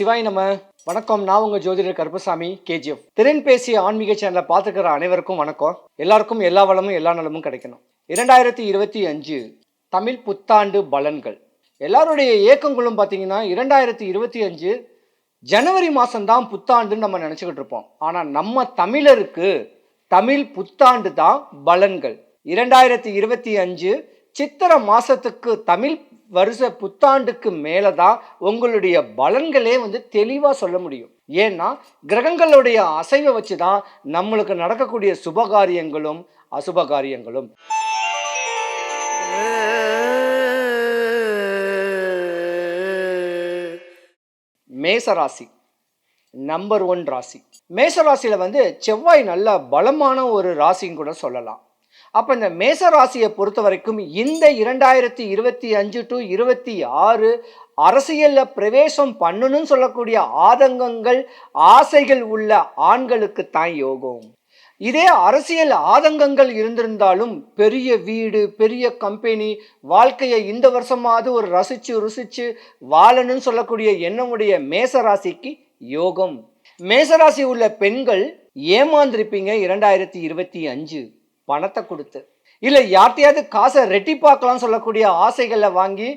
சிவாய் நம்ம. வணக்கம் நான் உங்க ஜோதிடர் கருப்பசாமி கேஜிஎஃப். திறன் பேசிய ஆன்மீக சேனலை பார்த்துக்கிற அனைவருக்கும் வணக்கம். எல்லாருக்கும் எல்லா வளமும் எல்லா நலமும் கிடைக்கணும். இரண்டாயிரத்தி இருபத்தி அஞ்சு தமிழ் புத்தாண்டு பலன்கள். எல்லாருடைய இயக்கங்களும் பார்த்தீங்கன்னா இரண்டாயிரத்தி இருபத்தி அஞ்சு ஜனவரி மாதம்தான் புத்தாண்டுன்னு நம்ம நினச்சிக்கிட்டு இருப்போம். ஆனால் நம்ம தமிழருக்கு தமிழ் புத்தாண்டு தான் பலன்கள். இரண்டாயிரத்தி இருபத்தி அஞ்சு சித்திர மாசத்துக்கு தமிழ் வருஷ புத்தாண்டுக்கு மேலே தான் உங்களுடைய பலன்களே வந்து தெளிவாக சொல்ல முடியும். ஏன்னா கிரகங்களுடைய அசைவை வச்சு தான் நம்மளுக்கு நடக்கக்கூடிய சுபகாரியங்களும் அசுபகாரியங்களும். மேசராசி நம்பர் ஒன் ராசி. மேசராசியில் வந்து செவ்வாய் நல்ல பலமான ஒரு ராசின்னு கூட சொல்லலாம். அப்போ இந்த மேச ராசியை பொறுத்த வரைக்கும் இந்த இரண்டாயிரத்தி இருபத்தி அஞ்சு டு இருபத்தி ஆறு அரசியலில் பிரவேசம் பண்ணணும்னு சொல்லக்கூடிய ஆதங்கங்கள் ஆசைகள் உள்ள ஆண்களுக்கு தான் யோகம். இதே அரசியல் ஆதங்கங்கள் இருந்திருந்தாலும் பெரிய வீடு பெரிய கம்பெனி வாழ்க்கையை இந்த வருஷமாவது ஒரு ரசிச்சு ருசிச்சு வாழணும்னு சொல்லக்கூடிய எண்ணமுடைய மேசராசிக்கு யோகம். மேசராசி உள்ள பெண்கள் ஏமாந்திருப்பீங்க இரண்டாயிரத்தி இருபத்தி அஞ்சு. பணத்தை கொடுத்து. இல்லை யார்ட்டையாவது காசை ரெட்டிப்பாக்கலாம் சொல்லக்கூடிய ஆசைகளை வாங்கி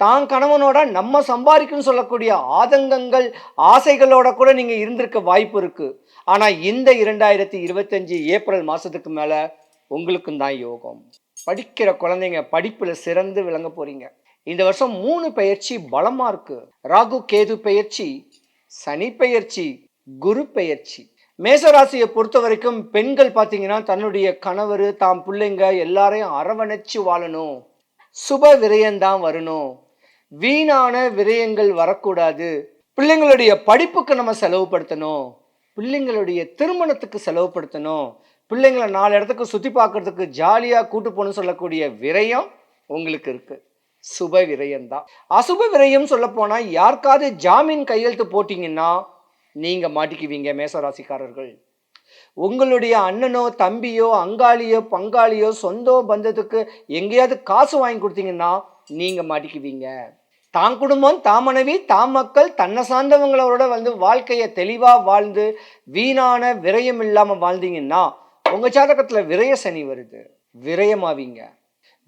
தான் கணவனோட நம்ம சம்பாதிக்கணும்னு சொல்லக்கூடிய ஆதங்கங்கள் ஆசைகளோட கூட நீங்கள் இருந்திருக்க வாய்ப்பு இருக்குது ஆனால் இந்த இரண்டாயிரத்தி இருபத்தஞ்சு ஏப்ரல் மாதத்துக்கு மேலே உங்களுக்கும் தான் யோகம். படிக்கிற குழந்தைங்க படிப்பில் சிறந்து விளங்க போகிறீங்க இந்த வருஷம் மூணு பயிற்சி பலமாக இருக்குது ராகு கேது பயிற்சி சனி பயிற்சி குரு பெயர்ச்சி மேசராசியை பொறுத்த வரைக்கும் பெண்கள் பார்த்தீங்கன்னா தன்னுடைய கணவர் தாம் பிள்ளைங்க எல்லாரையும் அரவணைச்சு வாழணும். சுப விரயம்தான் வரணும். வீணான விரயங்கள் வரக்கூடாது. பிள்ளைங்களுடைய படிப்புக்கு நம்ம செலவுப்படுத்தணும் பிள்ளைங்களுடைய திருமணத்துக்கு செலவுபடுத்தணும் பிள்ளைங்களை நாலு இடத்துக்கு சுற்றி பார்க்கறதுக்கு ஜாலியாக கூட்டு போகணும்னு சொல்லக்கூடிய விரயம் உங்களுக்கு இருக்குது சுப விரயம்தான் அசுப விரயம் சொல்ல போனால் யாருக்காவது ஜாமீன் கையெழுத்து போட்டிங்கன்னா நீங்கள் மாட்டிக்குவீங்க மேசராசிக்காரர்கள். உங்களுடைய அண்ணனோ தம்பியோ அங்காளியோ பங்காளியோ சொந்தோ பந்தத்துக்கு எங்கேயாவது காசு வாங்கி கொடுத்தீங்கன்னா நீங்கள் மாட்டிக்குவீங்க. தான் குடும்பம் தான் மனைவி தான் மக்கள் தன்னை சார்ந்தவங்களோட வந்து வாழ்க்கையை தெளிவாக வாழ்ந்து வீணான விரயம் இல்லாமல் வாழ்ந்தீங்கன்னா உங்கள் ஜாதகத்தில் விரய சனி வருது. விரயமாவீங்க.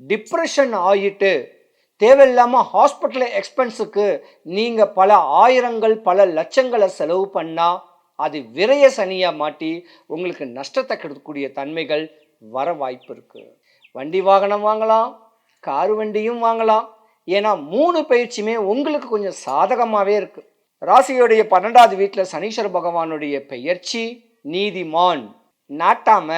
டிப்ரெஷன் ஆகிட்டு தேவையில்லாமல் ஹாஸ்பிட்டல் எக்ஸ்பென்ஸுக்கு நீங்கள் பல ஆயிரங்கள் பல லட்சங்களை செலவு பண்ணால் அது விரைய சனியாக மாட்டி உங்களுக்கு நஷ்டத்தை கெடுக்கக்கூடிய தன்மைகள் வர வாய்ப்பு இருக்குது வண்டி வாகனம் வாங்கலாம் காரு வண்டியும் வாங்கலாம். ஏன்னா மூணு பயிற்சியுமே உங்களுக்கு கொஞ்சம் சாதகமாகவே இருக்குது ராசியுடைய பன்னெண்டாவது வீட்டில் சனீஸ்வர பகவானுடைய பெயர்ச்சி நீதிமான். நாட்டாம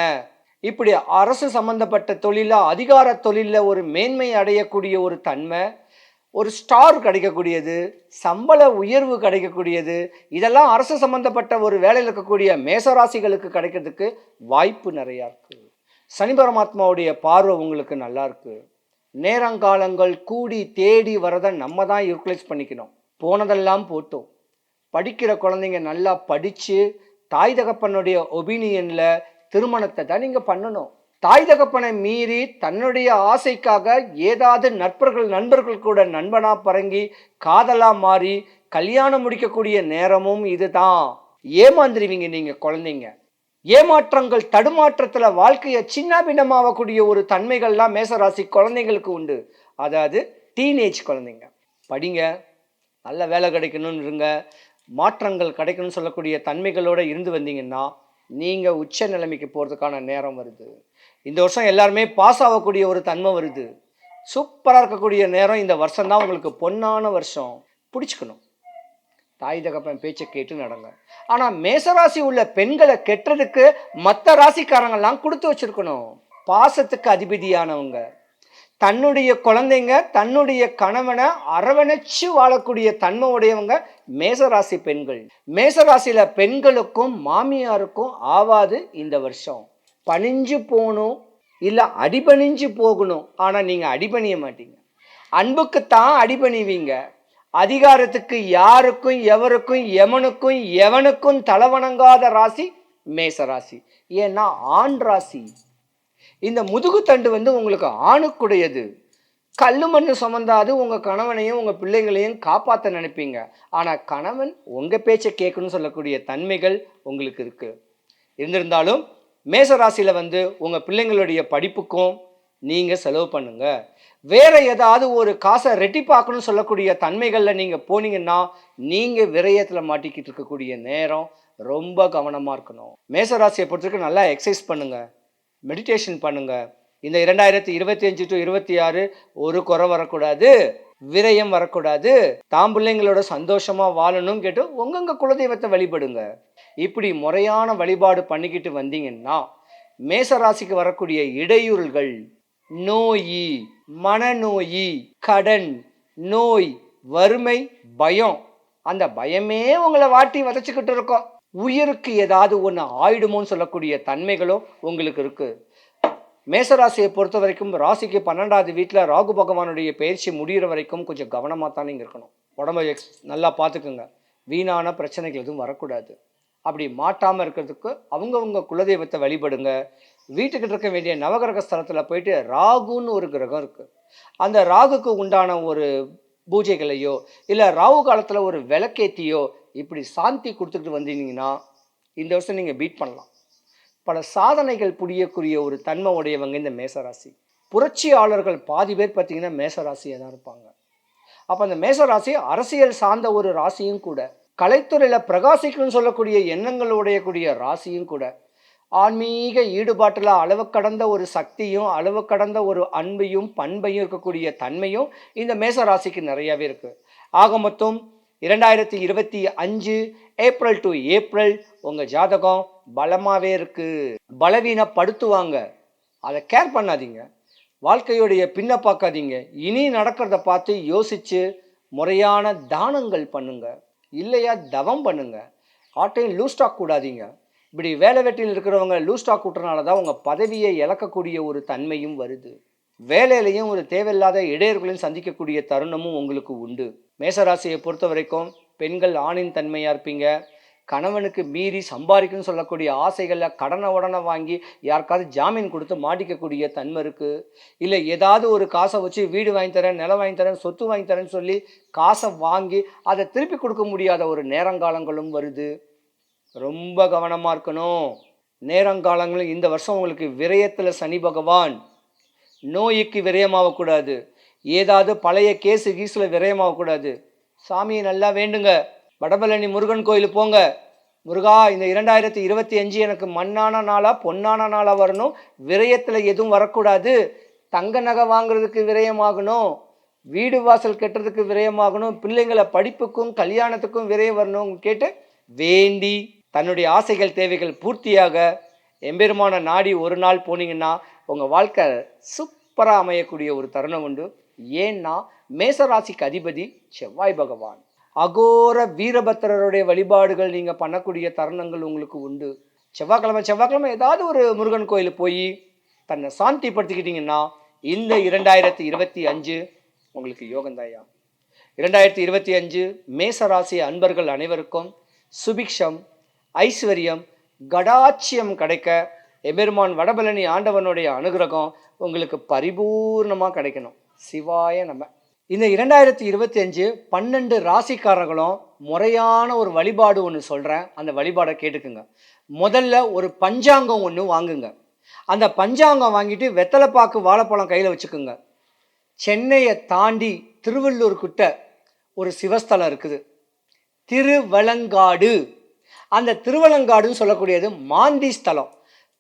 இப்படி அரசு சம்பந்தப்பட்ட தொழிலாக அதிகார தொழிலில் ஒரு மேன்மை அடையக்கூடிய ஒரு தன்மை ஒரு ஸ்டார் கிடைக்கக்கூடியது சம்பள உயர்வு கிடைக்கக்கூடியது இதெல்லாம் அரசு சம்பந்தப்பட்ட ஒரு வேலையில் இருக்கக்கூடிய மேசராசிகளுக்கு கிடைக்கிறதுக்கு வாய்ப்பு நிறையா இருக்குது சனி பரமாத்மாவுடைய பார்வை உங்களுக்கு நல்லா இருக்குது நேரங்காலங்கள் கூடி தேடி வரதை நம்ம தான் யூட்டிலைஸ் பண்ணிக்கணும். போனதெல்லாம் போட்டோம். படிக்கிற குழந்தைங்க நல்லா படித்து தாய் தகப்பனுடைய ஒபீனியனில் திருமணத்தை தான் நீங்கள் பண்ணணும். தாய் தகப்பனை மீறி தன்னுடைய ஆசைக்காக ஏதாவது நட்பர்கள் நண்பர்கள் கூட நண்பனா பரங்கி காதலா மாறி கல்யாணம் முடிக்கக்கூடிய நேரமும் இதுதான். ஏமாந்துருவீங்க நீங்க குழந்தைங்க. ஏமாற்றங்கள் தடுமாற்றத்துல வாழ்க்கையை சின்ன பின்னமாகக்கூடிய ஒரு தன்மைகள்லாம் மேசராசி குழந்தைங்களுக்கு உண்டு. அதாவது டீனேஜ் குழந்தைங்க. படிங்க. நல்ல வேலை கிடைக்கணும்னு இருங்க. மாற்றங்கள் கிடைக்கணும்னு சொல்லக்கூடிய தன்மைகளோட இருந்து வந்தீங்கன்னா நீங்கள் உச்ச நிலைமைக்கு போகிறதுக்கான நேரம் வருது. இந்த வருஷம் எல்லாருமே பாஸ் ஆகக்கூடிய ஒரு தன்மை வருது. சூப்பராக இருக்கக்கூடிய நேரம் இந்த வருஷம் தான் உங்களுக்கு பொன்னான வருஷம். பிடிச்சிக்கணும். தாய் தகப்பன் பேச்சை கேட்டு நடங்க. ஆனால் மேசராசி உள்ள பெண்களை கெட்டுறதுக்கு மற்ற ராசிக்காரங்கெல்லாம் கொடுத்து வச்சுருக்கணும். பாசத்துக்கு அதிபதியானவங்க. தன்னுடைய குழந்தைங்க தன்னுடைய கணவனை அரவணைச்சு வாழக்கூடிய தன்மை உடையவங்க மேசராசி பெண்கள். மேசராசியில பெண்களுக்கும் மாமியாருக்கும் ஆவாது இந்த வருஷம். பணிஞ்சு போகணும் இல்லை அடிபணிஞ்சு போகணும். ஆனால் நீங்கள் அடிபணிய மாட்டீங்க. அன்புக்குத்தான் அடிபணிவீங்க. அதிகாரத்துக்கு யாருக்கும் எவருக்கும் எவனுக்கும் எவனுக்கும் தலைவணங்காத ராசி மேசராசி. ஏன்னா ஆண் ராசி. இந்த முதுகுத்தண்டு வந்து உங்களுக்கு ஆணுக்குடையது. கல்லு மண் சுமந்தாது உங்கள் கணவனையும் உங்கள் பிள்ளைங்களையும் காப்பாற்ற நினைப்பீங்க. ஆனால் கணவன் உங்கள் பேச்சை கேட்கணும்னு சொல்லக்கூடிய தன்மைகள் உங்களுக்கு இருக்குது இருந்திருந்தாலும் மேச ராசியில் வந்து உங்கள் பிள்ளைங்களுடைய படிப்புக்கும் நீங்கள் செலவு பண்ணுங்க. வேற ஏதாவது ஒரு காசை ரெட்டிப்பாக்கணும்னு சொல்லக்கூடிய தன்மைகளில் நீங்கள் போனீங்கன்னா நீங்கள் விரயத்தில் மாட்டிக்கிட்டு இருக்கக்கூடிய நேரம் ரொம்ப கவனமாக இருக்கணும். மேச ராசியை பொறுத்தவரைக்கும் நல்லா எக்ஸசைஸ் பண்ணுங்கள் மெடிடேஷன் பண்ணுங்க. இந்த இரண்டாயிரத்தி இருபத்தி அஞ்சு டு இருபத்தி ஆறு ஒரு குறை வரக்கூடாது விரயம் வரக்கூடாது. தாம் பிள்ளைங்களோட சந்தோஷமா வாழணும் கேட்டு உங்கங்க குலதெய்வத்தை வழிபடுங்க. இப்படி முறையான வழிபாடு பண்ணிக்கிட்டு வந்தீங்கன்னா மேச ராசிக்கு வரக்கூடிய இடையூறுகள் நோயி மனநோயி கடன் நோய் வறுமை பயம் அந்த பயமே உங்களை வாட்டி வதச்சிக்கிட்டு இருக்கோம். உயிருக்கு ஏதாவது ஒன்று ஆயிடுமோன்னு சொல்லக்கூடிய தன்மைகளும் உங்களுக்கு இருக்குது மேசராசியை பொறுத்த வரைக்கும் ராசிக்கு பன்னெண்டாவது வீட்டில் ராகு பகவானுடைய பயிற்சி முடிகிற வரைக்கும் கொஞ்சம் கவனமாக தான் நீங்கள் இருக்கணும். உடம்பை எக்ஸ் நல்லா பார்த்துக்குங்க வீணான பிரச்சனைகள் எதுவும் வரக்கூடாது. அப்படி மாட்டாமல் இருக்கிறதுக்கு அவங்கவுங்க குலதெய்வத்தை வழிபடுங்க. வீட்டுக்கிட்ட இருக்க வேண்டிய நவகிரக ஸ்தலத்தில் போயிட்டு ராகுன்னு ஒரு கிரகம் இருக்குது அந்த ராகுக்கு உண்டான ஒரு பூஜைகளையோ இல்லை ராகு காலத்தில் ஒரு விளக்கேத்தியோ இப்படி சாந்தி கொடுத்துட்டு வந்தீங்கன்னா இந்த வருஷம் நீங்கள் பீட் பண்ணலாம். பல சாதனைகள் புரியக்கூடிய ஒரு தன்மை உடையவங்க இந்த மேசராசி. புரட்சியாளர்கள் பாதி பேர் பார்த்தீங்கன்னா மேசராசியாக தான் இருப்பாங்க. அப்போ அந்த மேசராசி அரசியல் சார்ந்த ஒரு ராசியும் கூட கலைத்துறையில் பிரகாசிக்கணும்னு சொல்லக்கூடிய எண்ணங்கள் உடையக்கூடிய ராசியும் கூட ஆன்மீக ஈடுபாட்டில் அளவு கடந்த ஒரு சக்தியும் அளவு கடந்த ஒரு அன்பையும் பண்பையும் இருக்கக்கூடிய தன்மையும் இந்த மேச ராசிக்கு நிறையாவே இருக்குது ஆக மொத்தம் இரண்டாயிரத்தி இருபத்தி அஞ்சு ஏப்ரல் டு ஏப்ரல் உங்கள் ஜாதகம் பலமாகவே இருக்கு. பலவீனப்படுத்துவாங்க. அதை கேர் பண்ணாதீங்க. வாழ்க்கையுடைய பின்ன பார்க்காதீங்க. இனி நடக்கிறத பார்த்து யோசிச்சு முறையான தானங்கள் பண்ணுங்க. இல்லையா தவம் பண்ணுங்க. ஆட்டையும் லூஸ் ஸ்டாக் கூடாதீங்க. இப்படி வேலை வெட்டியில் இருக்கிறவங்க லூஸ் ஸ்டாக் விட்டுறனால தான் உங்கள் பதவியை இழக்கக்கூடிய ஒரு தன்மையும் வருது. வேலையிலையும் ஒரு தேவையில்லாத இடையர்களையும் சந்திக்கக்கூடிய தருணமும் உங்களுக்கு உண்டு. மேசராசியை பொறுத்த வரைக்கும் பெண்கள் ஆணின் தன்மையாக இருப்பீங்க. கணவனுக்கு மீறி சம்பாதிக்கணும்னு சொல்லக்கூடிய ஆசைகளில் கடனை உடனே வாங்கி யாருக்காவது ஜாமீன் கொடுத்து மாட்டிக்கக்கூடிய தன்மை இருக்குது இல்லை ஏதாவது ஒரு காசை வச்சு வீடு வாங்கி தரேன் நிலம் வாங்கி தரேன் சொத்து வாங்கி தரேன்னு சொல்லி காசை வாங்கி அதை திருப்பி கொடுக்க முடியாத ஒரு நேரங்காலங்களும் வருது. ரொம்ப கவனமாக இருக்கணும். நேரங்காலங்களும் இந்த வருஷம் உங்களுக்கு விரயத்தில் சனி பகவான் நோய்க்கு விரயமாகக்கூடாது. ஏதாவது பழைய கேஸு கீஸில் விரயமாகக்கூடாது. சாமியை நல்லா வேண்டுங்க. வடபழனி முருகன் கோயில் போங்க. முருகா இந்த இரண்டாயிரத்தி இருபத்தி அஞ்சு எனக்கு மண்ணான நாளாக பொன்னான நாளாக வரணும். விரயத்தில் எதுவும் வரக்கூடாது. தங்க நகை வாங்குறதுக்கு விரயமாகணும். வீடு வாசல் கட்டுறதுக்கு விரயமாகணும். பிள்ளைங்களை படிப்புக்கும் கல்யாணத்துக்கும் விரயம் வரணும் கேட்டு வேண்டி தன்னுடைய ஆசைகள் தேவைகள் பூர்த்தியாக. எம்பெருமான நாடி ஒரு நாள் போனீங்கன்னா உங்கள் வாழ்க்கை சூப்பராக அமையக்கூடிய ஒரு தருணம் உண்டு. ஏன்னா மேசராசிக்கு அதிபதி செவ்வாய் பகவான். அகோர வீரபத்திரருடைய வழிபாடுகள் நீங்கள் பண்ணக்கூடிய தருணங்கள் உங்களுக்கு உண்டு. செவ்வாய்க்கிழமை செவ்வாய்க்கிழமை ஏதாவது ஒரு முருகன் கோயில் போய் தன்னை சாந்திப்படுத்திக்கிட்டிங்கன்னா இந்த இரண்டாயிரத்தி இருபத்தி அஞ்சு உங்களுக்கு யோகந்தாயா இரண்டாயிரத்தி இருபத்தி அஞ்சு மேசராசி அன்பர்கள் அனைவருக்கும் சுபிக்ஷம் ஐஸ்வர்யம் கடாட்சியம் கிடைக்க எபெருமான் வடபழனி ஆண்டவனுடைய அனுகிரகம் உங்களுக்கு பரிபூர்ணமாக கிடைக்கணும். சிவாய நம்ம இந்த இரண்டாயிரத்தி இருபத்தி அஞ்சு பன்னெண்டு ராசிக்காரர்களும் முறையான ஒரு வழிபாடு ஒன்று சொல்கிறேன் அந்த வழிபாடை கேட்டுக்குங்க. முதல்ல ஒரு பஞ்சாங்கம் ஒன்று வாங்குங்க. அந்த பஞ்சாங்கம் வாங்கிட்டு வெத்தலைப்பாக்கு வாழைப்பழம் கையில் வச்சுக்கோங்க. சென்னையை தாண்டி திருவள்ளூர்கிட்ட ஒரு சிவஸ்தலம் இருக்குது. திருவலங்காடு. அந்த திருவலங்காடுன்னு சொல்லக்கூடியது மாந்தி ஸ்தலம்.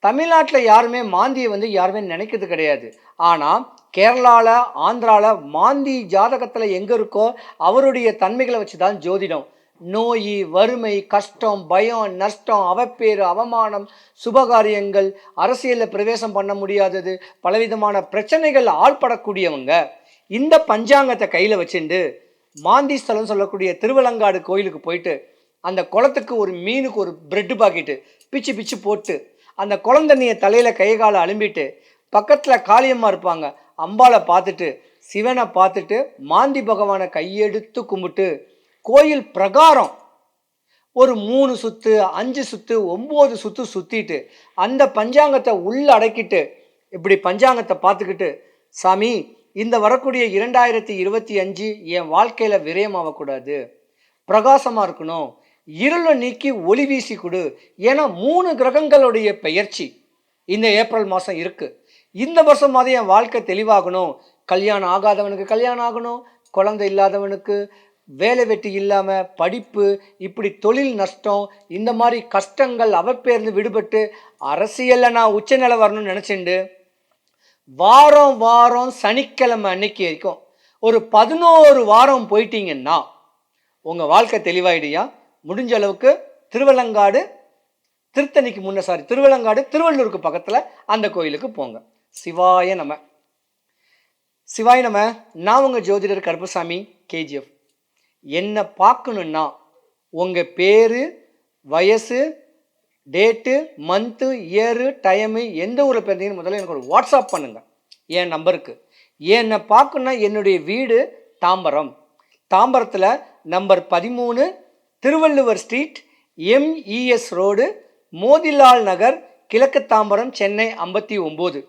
தமிழ்நாட்டில் யாருமே மாந்தியை வந்து யாருமே நினைக்கிறது கிடையாது. ஆனால் கேரளாவில் ஆந்திராவில் மாந்தி ஜாதகத்தில் எங்கே இருக்கோ அவருடைய தன்மைகளை வச்சு தான் ஜோதிடம். நோய் வறுமை கஷ்டம் பயம் நஷ்டம் அவப்பேறு அவமானம் சுபகாரியங்கள் அரசியலில் பிரவேசம் பண்ண முடியாதது பலவிதமான பிரச்சனைகள் ஆள்படக்கூடியவங்க இந்த பஞ்சாங்கத்தை கையில் வச்சுட்டு மாந்தி ஸ்தலம் சொல்லக்கூடிய திருவலங்காடு கோயிலுக்கு போயிட்டு அந்த குளத்துக்கு ஒரு மீனுக்கு ஒரு பிரெட்டு பாக்கெட்டு பிச்சு பிச்சு போட்டு அந்த குளந்தண்ணியை தலையில் கை காலை அலும்பிட்டு பக்கத்தில் காளியம்மா இருப்பாங்க அம்பாளை பார்த்துட்டு சிவனை பார்த்துட்டு மாந்தி பகவானை கையெடுத்து கும்பிட்டு கோயில் பிரகாரம் ஒரு மூணு சுற்று அஞ்சு சுற்று ஒம்பது சுற்று சுற்றிட்டு அந்த பஞ்சாங்கத்தை உள்ள அடக்கிட்டு இப்படி பஞ்சாங்கத்தை பார்த்துக்கிட்டு சாமி இந்த வரக்கூடிய இரண்டாயிரத்தி இருபத்தி அஞ்சு என் வாழ்க்கையில் விரயமாகக்கூடாது பிரகாசமாக இருக்கணும். இருளை நீக்கி ஒளி வீசி கொடு ஏன்னா மூணு கிரகங்களுடைய பெயர்ச்சி இந்த ஏப்ரல் மாதம் இருக்குது இந்த வருஷமாவது என் வாழ்க்கை தெளிவாகணும். கல்யாணம் ஆகாதவனுக்கு கல்யாணம் ஆகணும். குழந்தை இல்லாதவனுக்கு வேலை வெட்டி இல்லாமல் படிப்பு இப்படி தொழில் நஷ்டம் இந்த மாதிரி கஷ்டங்கள் அவப்பேர்ந்து விடுபட்டு அரசியலில் நான் உச்சநிலை வரணும்னு நினச்சிண்டு வாரம் வாரம் சனிக்கிழமை அன்னைக்கு வரைக்கும் ஒரு பதினோரு வாரம் போயிட்டீங்கன்னா உங்கள் வாழ்க்கை தெளிவாயிடுயா? முடிஞ்ச அளவுக்கு திருவள்ளங்காடு திருத்தணிக்கு முன்ன சாரி திருவலங்காடு திருவள்ளூருக்கு பக்கத்தில் அந்த கோயிலுக்கு போங்க. சிவாய நம. சிவாய நம நான் உங்கள் ஜோதிடர் கருப்பசாமி கேஜிஎஃப் என்னை பார்க்கணுன்னா உங்கள் பேர் வயசு டேட்டு மந்த்து இயரு டைமு எந்த ஊரில் பிறந்தீங்கன்னு முதல்ல எனக்கு ஒரு வாட்ஸ்அப் பண்ணுங்கள் என் நம்பருக்கு. என்னை பார்க்கணுன்னா என்னுடைய வீடு தாம்பரம். தாம்பரத்தில் நம்பர் பதிமூணு Thiruvalluvar street MES road Motilal Nagar கிழக்கு தாம்பரம் சென்னை ஐம்பத்தி ஒம்பது.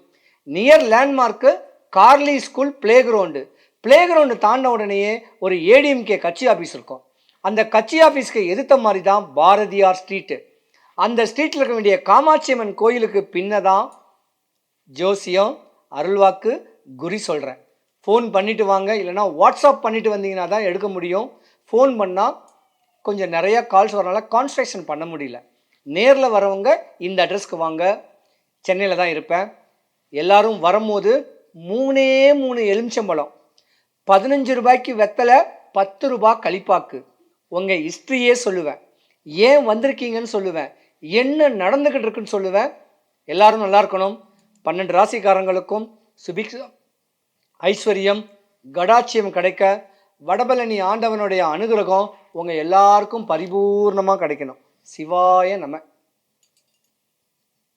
Near landmark Carley school play ground play ground தாண்ட உடனேயே ஒரு ஏடிஎம்கே கட்சி ஆஃபீஸ் இருக்கும். அந்த கட்சி ஆஃபீஸ்க்கு எதிர்த்த மாதிரி தான் பாரதியார் ஸ்ட்ரீட்டு அந்த ஸ்ட்ரீட்டில் இருக்க வேண்டிய காமாட்சி அம்மன் கோயிலுக்கு பின்ன தான் ஜோசியம் அருள்வாக்கு குறி சொல்கிறேன் ஃபோன் பண்ணிவிட்டு வாங்க இல்லைனா வாட்ஸ்அப் பண்ணிவிட்டு வந்தீங்கன்னா தான் எடுக்க முடியும். ஃபோன் பண்ணால் கொஞ்சம் நிறையா கால்ஸ் வரனால கான்ஸ்ட்ரக்ஷன் பண்ண முடியல. நேரில் வரவங்க இந்த அட்ரஸ்க்கு வாங்க. சென்னையில் தான் இருப்பேன். எல்லாரும் வரும்போது மூணே மூணு எலுமிச்சம்பழம். பதினஞ்சு ரூபாய்க்கு வெத்தலை பத்து ரூபாய் கழிப்பாக்கு உங்கள் ஹிஸ்ட்ரியே சொல்லுவேன். ஏன் வந்திருக்கீங்கன்னு சொல்லுவேன். என்ன நடந்துக்கிட்டு இருக்குன்னு சொல்லுவேன். எல்லாரும் நல்லா இருக்கணும். பன்னெண்டு ராசிக்காரங்களுக்கும் சுபிக் ஐஸ்வர்யம் கடாட்சியம் கிடைக்க வடபழனி ஆண்டவனுடைய அனுகிரகம் உங்கள் எல்லாருக்கும் பரிபூர்ணமாக கிடைக்கணும். சிவாய நம்ம